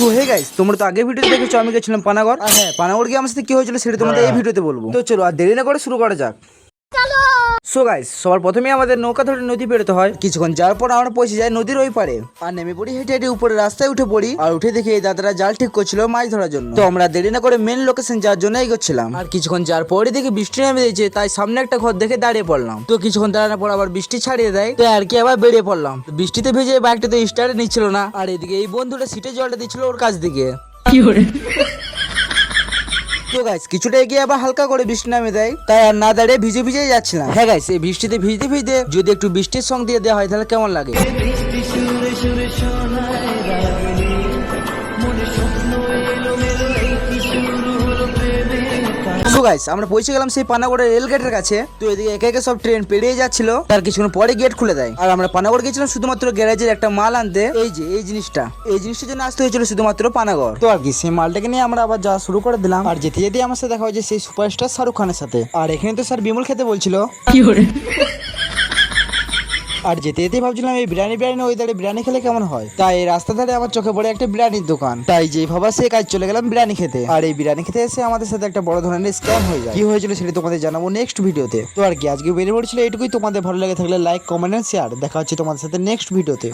So hey guys তোমরা তো আগে ভিডিওতে দেখেছ আমি গেছিলাম পানাগড়। আর হ্যাঁ পানাগড় গিয়ে আমার সাথে কি হয়েছিল সেটা তোমাদের এই ভিডিওতে বলব। তো চলো আর দেরি না করে শুরু করা যাক। সো গাইস সবার প্রথমে আমাদের নৌকা ধরে নদী পেরোতে হয়। কিছুক্ষণ যাওয়ার পর আমরা পৌঁছে যাই নদীর ওই পারে। আর নেমে পড়ি হেঁটে হেঁটে উপরে রাস্তায় উঠে পড়ি। আর উঠে দেখি এই দাদারা জাল ঠিক করছিল মাছ ধরার জন্য। তো আমরা দেরি না করে মেন লোকেশন যাওয়ার জন্য এগোচ্ছিলাম। আর কিছুক্ষণ যাওয়ার পরে দেখি বৃষ্টি নেমে দিয়েছে তাই সামনে একটা ঘর দেখে দাঁড়িয়ে পড়লাম। তো কিছুক্ষণ দাঁড়ানোর পর আবার বৃষ্টি ছাড়িয়ে দেয় তো আর কি আবার বেরিয়ে পড়লাম। বৃষ্টিতে ভিজে বাইকটা তো স্টার্ট নিচ্ছিল না। আর এদিকে এই বন্ধুটা সিটে জলটা দিচ্ছিল ওর কাছ দিকে। তো গাইস কিছুটা এগিয়ে আবার হালকা করে বৃষ্টি নামে দেয়। তাই আর না দাঁড়িয়ে ভিজে ভিজে যাচ্ছিলাম। হ্যাঁ গাইস এই বৃষ্টিতে ভিজতে ভিজতে যদি একটু বৃষ্টির সঙ্গ দিয়ে দেওয়া হয়, তাহলে কেমন লাগে? তো গাইস আমরা পৌঁছে গেলাম সেই পানাগড়ের রেল গেটের কাছে। তো এদিকে একে একে সব ট্রেন পেরিয়ে যাচ্ছিল। তার কিছুক্ষণ পরে গেট খুলে দেয়। আর আমরা পানাগড় গেছিলাম শুধুমাত্র গ্যারেজের একটা মাল আনতে। এই যে, এই জিনিসটা। এই জিনিসটার জন্য আসতে হয়েছিল শুধুমাত্র পানাগড়। তো আর কি, সেই মালটাকে নিয়ে আমরা আবার যাওয়া শুরু করে দিলাম। আর যেতে যেতে আমার সাথে দেখা হয়েছে সেই সুপারস্টার শাহরুখ খানের সাথে। আর এখানে তো স্যার বিমল খেতে বলছিল। আর যেতে যেতে ভাবছিলাম এই বিরিয়ানি বিরিয়ানি ওই ধারে বিরিয়ানি খেলে কেমন হয়? তাই এই রাস্তা ধারে আমার চোখে পড়ে একটা বিরিয়ানির দোকান। তাই যেই ভাবা সে কাজ চলে গেলাম বিরিয়ানি খেতে। আর এই বিরিয়ানি খেতে এসে আমাদের সাথে একটা বড় ধরনের স্ক্যাম হয়ে যায়। কি হয়েছিল সেটা তোমাদের জানাব নেক্সট ভিডিওতে তো আর কি, আজকে বেরিয়ে পড়ছিল এটুকুই তোমাদের ভালো লাগে থাকলে লাইক কমেন্ট শেয়ার দেখা হচ্ছে তোমাদের সাথে নেক্সট ভিডিওতে